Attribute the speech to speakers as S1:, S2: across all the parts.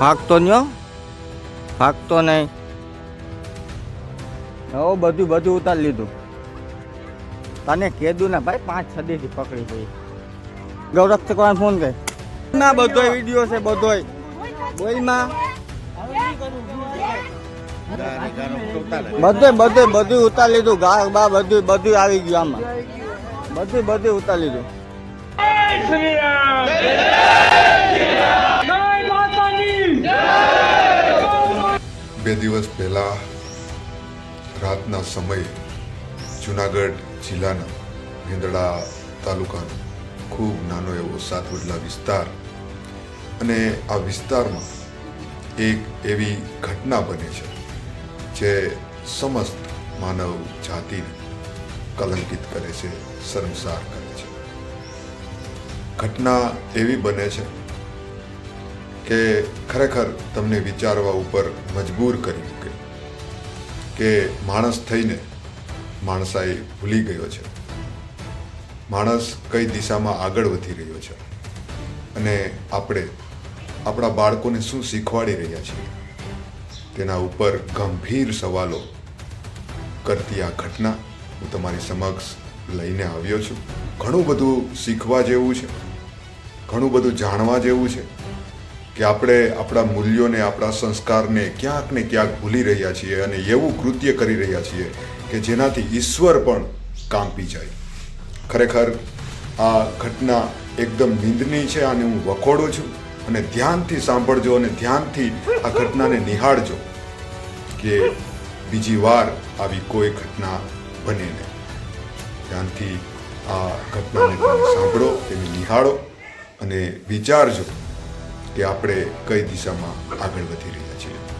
S1: ભાગતો ન્યો ભાગતો નહીં. હો, બધું બધું ઉતારી લીધું. તને કેદું ને ભાઈ, પાંચ સદીથી પકડી ગઈ ગૌરવ ચકવાન ફોન કર. ના બધોય વીડિયો છે બધોય બોલમાં. બધે બધે બધું ઉતારી લીધું. ગા બા, બધું બધું આવી ગયું આમાં. બધું બધું ઉતારી લીધું.
S2: દિવસ પહેલાં રાતના સમયે જુનાગઢ જિલ્લાના મેંદડા તાલુકાનો ખૂબ નાનો એવો સાતવડલા વિસ્તાર અને આ વિસ્તારમાં એક એવી ઘટના બને છે જે સમસ્ત માનવ જાતિને કલંકિત કરે છે, શરમસાર કરે છે. ઘટના એવી બને છે કે ખરેખર તમને વિચારવા ઉપર મજબૂર કરી મૂકે કે માણસ થઈને માણસાઈ ભૂલી ગયો છે. માણસ કઈ દિશામાં આગળ વધી રહ્યો છે અને આપણે આપણા બાળકોને શું શીખવાડી રહ્યા છીએ તેના ઉપર ગંભીર સવાલો કરતી આ ઘટના હું તમારી સમક્ષ લઈને આવ્યો છું. ઘણું બધું શીખવા જેવું છે. ઘણું બધું જાણવા જેવું છે. કે આપણે આપણા મૂલ્યોને, આપણા સંસ્કારને ક્યાંક ને ક્યાંક ભૂલી રહ્યા છીએ અને એવું કૃત્ય કરી રહ્યા છીએ કે જેનાથી ઈશ્વર પણ કાંપી જાય. ખરેખર આ ઘટના એકદમ નિંદની છે અને હું વખોડું છું અને ધ્યાનથી સાંભળજો અને ધ્યાનથી આ ઘટનાને નિહાળજો કે બીજી વાર આવી કોઈ ઘટના બને નહીં. ધ્યાનથી આ ઘટનાને સાંભળો, તેને નિહાળો અને વિચારજો. કે આપણે કઈ દિશામાં આગળ વધી રહ્યા છીએ.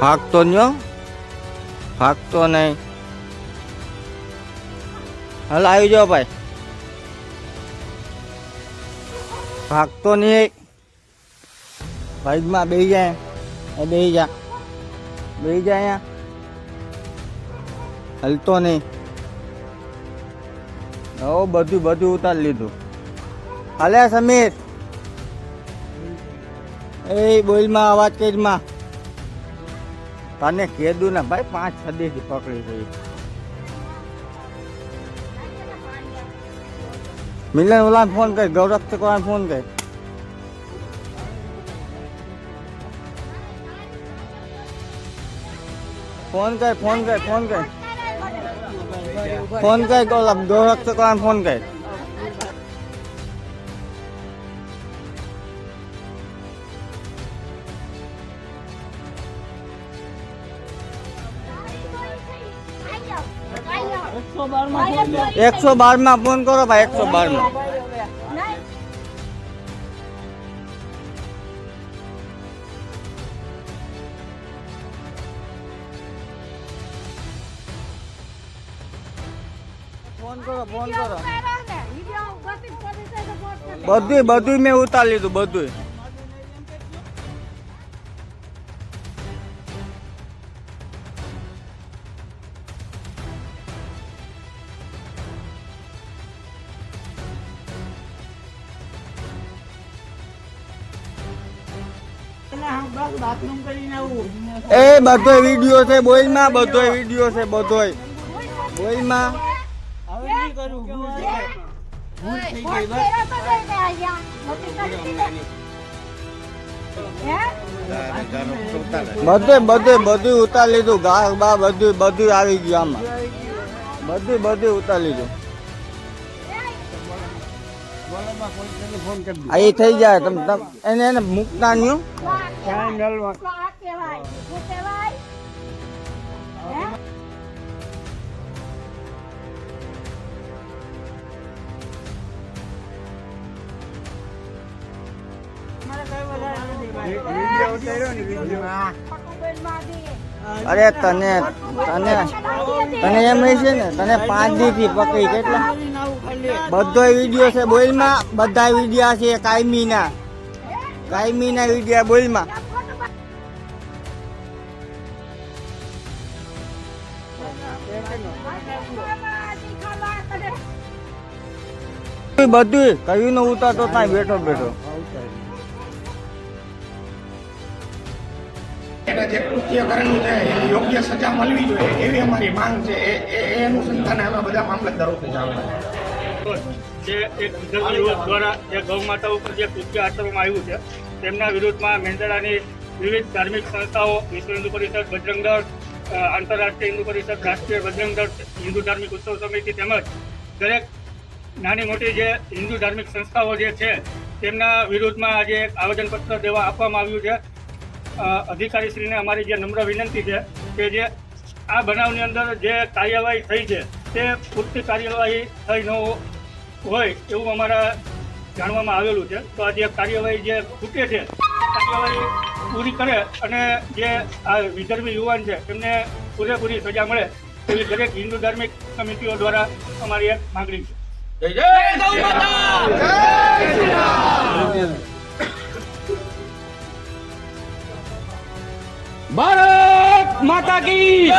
S1: ભાગતો ન્યો ભાગતો નહીં હાલ આવી જાઓ ભાઈ ભાગતો નહીં બાઈકમાં બેસી જાય એ બેસી જા બેસી જાય અહીંયા હલતો નહીં હો બધું બધું ઉતારી લીધું હાલે સમીર એ બોલમાં અવાજ કરીમાં તને કીધું ને ભાઈ પાંચ સદીથી પકડી ગઈ મિલન ઓલા ફોન કર, ગૌરવ કોણ ફોન કર. ફોન કર ફોન કર ફોન કર. ફોન કર, ગૌરવ કોણ ફોન કર. એકસો બારમાં ફોન કરો ભાઈ એકસો બારમાં ફોન કરો. ફોન કરો બધું બધું મેં ઉતાર લીધું બધું એ બધો વીડિયો છે, બોલમાં બધો વીડિયો છે, બધોય. બોલમાં.
S3: માં કરી દીધી.
S1: બધે બધે બધું ઉતારી લીધું. ઘા બા બધું બધું આવી ગયું આમાં. બધું બધું ઉતારી લીધું. આ એ થઈ જાય. તમ તમ એને એને મૂકતા નહીં. અરે તને તને તને એમ છે ને તને પાંચ દી થી પકડી. કેટલા? બધો વીડિયો છે બોલમાં બધા વિડીયા છે કાયમીના. કાયમીના વિડીયા બોલમાં. બધું કયું નો ઉતારતો ત્યાં બેઠો બેઠો.
S4: એના જે કૃત્ય કરેલું છે એને યોગ્ય સજા મળવી જોઈએ એવી અમારી માંગ છે. એ એ- એ અનુસંધાને અમે બધા મામલતદારો ઓફિસ
S5: જે એક વિધર્મી યુવક દ્વારા જે ગૌ ઉપર જે કૃત્ય આચરવામાં આવ્યું છે, તેમના વિરુદ્ધમાં મેંદરાની વિવિધ ધાર્મિક સંસ્થાઓ, વિશ્વ હિન્દુ પરિષદ, બજરંગ દળ આંતરરાષ્ટ્રીય હિન્દુ પરિષદ, રાષ્ટ્રીય બજરંગ હિન્દુ ધાર્મિક ઉત્સવ સમિતિ તેમજ દરેક નાની મોટી જે હિન્દુ ધાર્મિક સંસ્થાઓ જે છે, તેમના વિરુદ્ધમાં આજે એક આવેદનપત્ર દેવા આપવામાં આવ્યું છે. અધિકારીશ્રીને અમારી જે નમ્ર વિનંતી છે કે જે આ બનાવની અંદર જે કાર્યવાહી થઈ છે, તે પૂરતી કાર્યવાહી થઈ ન હોય એવું અમારા જાણવામાં આવેલું છે. તો આ જે કાર્યવાહી જે ખૂટે છે કાર્યવાહી પૂરી કરે અને જે આ વિધર્મી યુવાન છે એમને પૂરેપૂરી સજા મળે એવી દરેક હિન્દુ ધાર્મિક સમિતિઓ દ્વારા અમારી એક માંગણી છે.
S6: ભારત માતા કી